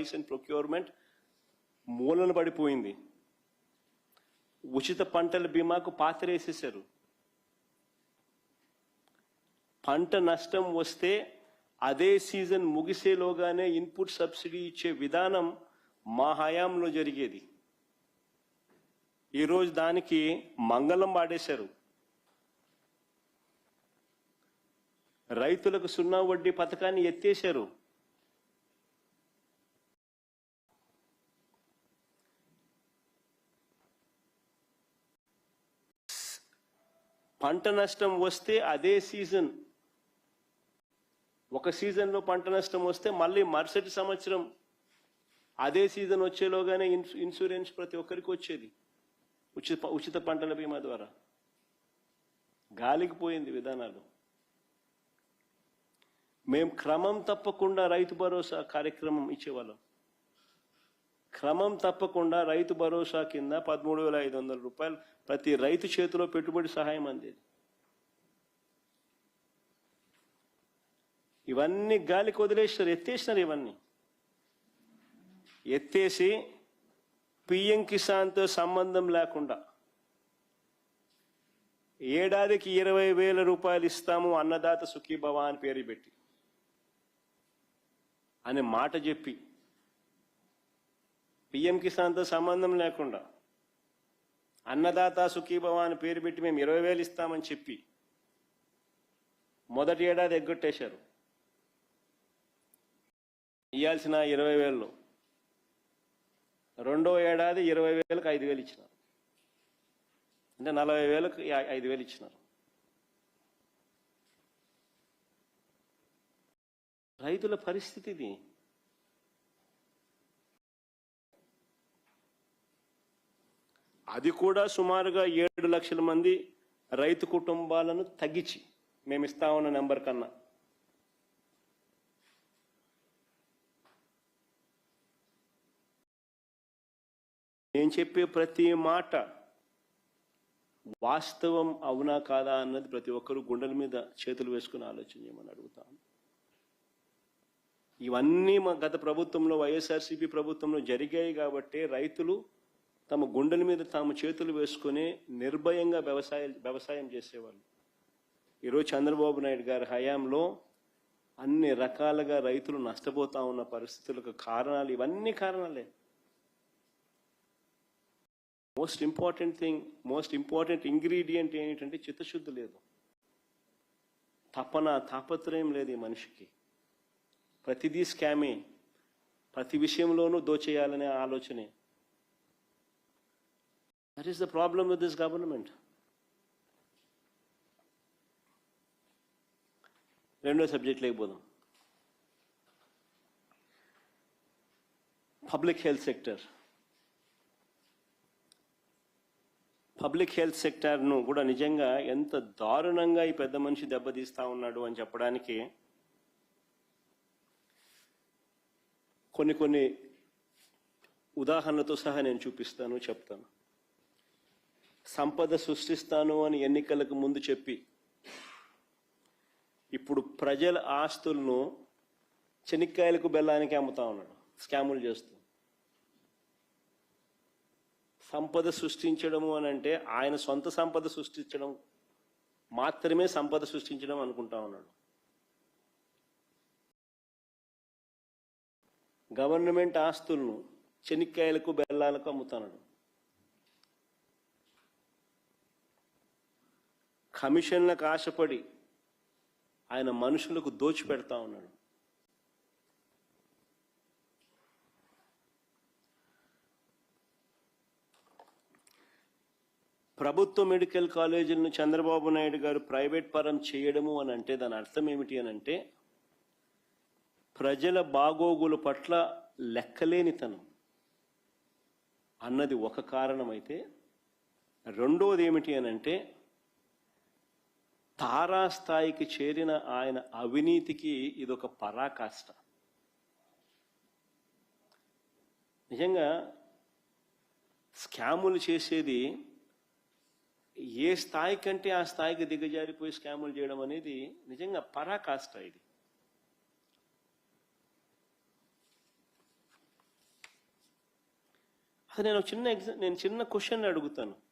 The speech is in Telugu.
ప్రైస్ అండ్ ప్రొక్యూర్మెంట్ మూలన పడిపోయింది. ఉచిత పంటల బీమాకు పాత్రేసేశారు. పంట నష్టం వస్తే అదే సీజన్ ముగిసేలోగానే ఇన్పుట్ సబ్సిడీ ఇచ్చే విధానం మా హయాంలో జరిగేది. ఈరోజు దానికి మంగళం వాడేశారు. రైతులకు సున్నా వడ్డీ పథకాన్ని ఎత్తేశారు. పంట నష్టం వస్తే అదే సీజన్. ఒక సీజన్లో పంట నష్టం వస్తే మళ్ళీ మరుసటి సంవత్సరం అదే సీజన్ వచ్చేలోగానే ఇన్సూరెన్స్ ప్రతి ఒక్కరికి వచ్చేది. ఉచిత ఉచిత పంటల బీమా ద్వారా. గాలికి పోయింది విధానాలు. మేము క్రమం తప్పకుండా రైతు భరోసా కార్యక్రమం ఇచ్చేవాళ్ళం. క్రమం తప్పకుండా రైతు భరోసా కింద పదమూడు వేల ఐదు వందల రూపాయలు ప్రతి రైతు చేతిలో పెట్టుబడి సహాయం అందేది. ఇవన్నీ గాలికి వదిలేసినారు ఎత్తేసినారు ఇవన్నీ. ఎత్తేసి పిఎం కిసాన్తో సంబంధం లేకుండా ఏడాదికి ఇరవై వేల రూపాయలు ఇస్తాము అన్నదాత సుఖీభవ అని పేరు పెట్టి. అనే మాట చెప్పి పిఎం కిసాన్తో సంబంధం లేకుండా అన్నదాత సుఖీభవ అని పేరు పెట్టి మేము ఇరవై వేలు ఇస్తామని చెప్పి మొదటి ఏడాది ఎగ్గొట్టేశారు. ఇవ్వాల్సిన ఇరవై వేలు రెండో ఏడాది ఇరవై వేలకు ఐదు వేలు ఇచ్చినారు. అంటే నలభై వేలకు ఐదు వేలు ఇచ్చినారు. రైతుల పరిస్థితి ఇది అది కూడా సుమారుగా ఏడు లక్షల మంది రైతు కుటుంబాలను తగ్గించి మేము ఇస్తా ఉన్న నెంబర్ కన్నా. నేను చెప్పే ప్రతి మాట వాస్తవం అవునా కాదా అన్నది ప్రతి ఒక్కరు గుండెల మీద చేతులు వేసుకుని ఆలోచన చేయమని అడుగుతాను ఇవన్నీ మా గత ప్రభుత్వంలో వైఎస్ఆర్సీపీ ప్రభుత్వంలో జరిగాయి కాబట్టి రైతులు తమ గుండెల మీద తాము చేతులు వేసుకుని నిర్భయంగా వ్యవసాయం వ్యవసాయం చేసేవాళ్ళు. ఈరోజు చంద్రబాబు నాయుడు గారి హయాంలో అన్ని రకాలుగా రైతులు నష్టపోతా ఉన్న పరిస్థితులకు కారణాలు ఇవన్నీ కారణాలే. Most important thing most important ingredient ఏంటంటే చిత్తశుద్ధి లేదు. తపన తాపత్రయం లేదు ఈ మనిషికి. ప్రతిదీ స్కామే. ప్రతి విషయంలోనూ దోచేయాలనే ఆలోచనే. That is the problem with this government రెండో subject లేకపోదాం. Public health sector public health సెక్టార్ను కూడా నిజంగా ఎంత దారుణంగా ఈ పెద్ద మనిషి దెబ్బతీస్తా ఉన్నాడు అని చెప్పడానికి కొన్ని కొన్ని ఉదాహరణలతో సహా నేను చూపిస్తాను చెప్తాను. సంపద సృష్టిస్తాను అని ఎన్నికలకు ముందు చెప్పి ఇప్పుడు ప్రజల ఆస్తులను చెనిక్కాయలకు బెల్లానికి అమ్ముతా ఉన్నాడు స్కాములు చేస్తూ. సంపద సృష్టించడము అని అంటే ఆయన సొంత సంపద సృష్టించడం మాత్రమే సంపద సృష్టించడం అనుకుంటా ఉన్నాడు. గవర్నమెంట్ ఆస్తులను చెనిక్కాయలకు బెల్లాలకు అమ్ముతున్నాడు. కమిషన్లకు ఆశపడి ఆయన మనుషులకు దోచిపెడతా ఉన్నాడు. ప్రభుత్వ మెడికల్ కాలేజీలను చంద్రబాబు నాయుడు గారు ప్రైవేట్ పరం చేయడము అని అంటే దాని అర్థం ఏమిటి అని అంటే ప్రజల బాగోగుల పట్ల లెక్కలేనితనం అన్నది ఒక కారణమైతే రెండోది ఏమిటి అని అంటే తారాస్థాయికి చేరిన ఆయన అవినీతికి ఇదొక పరాకాష్ట. నిజంగా స్కాములు చేసేది ఏ స్థాయి కంటే ఆ స్థాయికి దిగజారిపోయి స్కాములు చేయడం అనేది నిజంగా పరాకాష్ట ఇది. అసలు నేను ఒక చిన్న ఎగ్జా నేను చిన్న క్వశ్చన్ అడుగుతాను.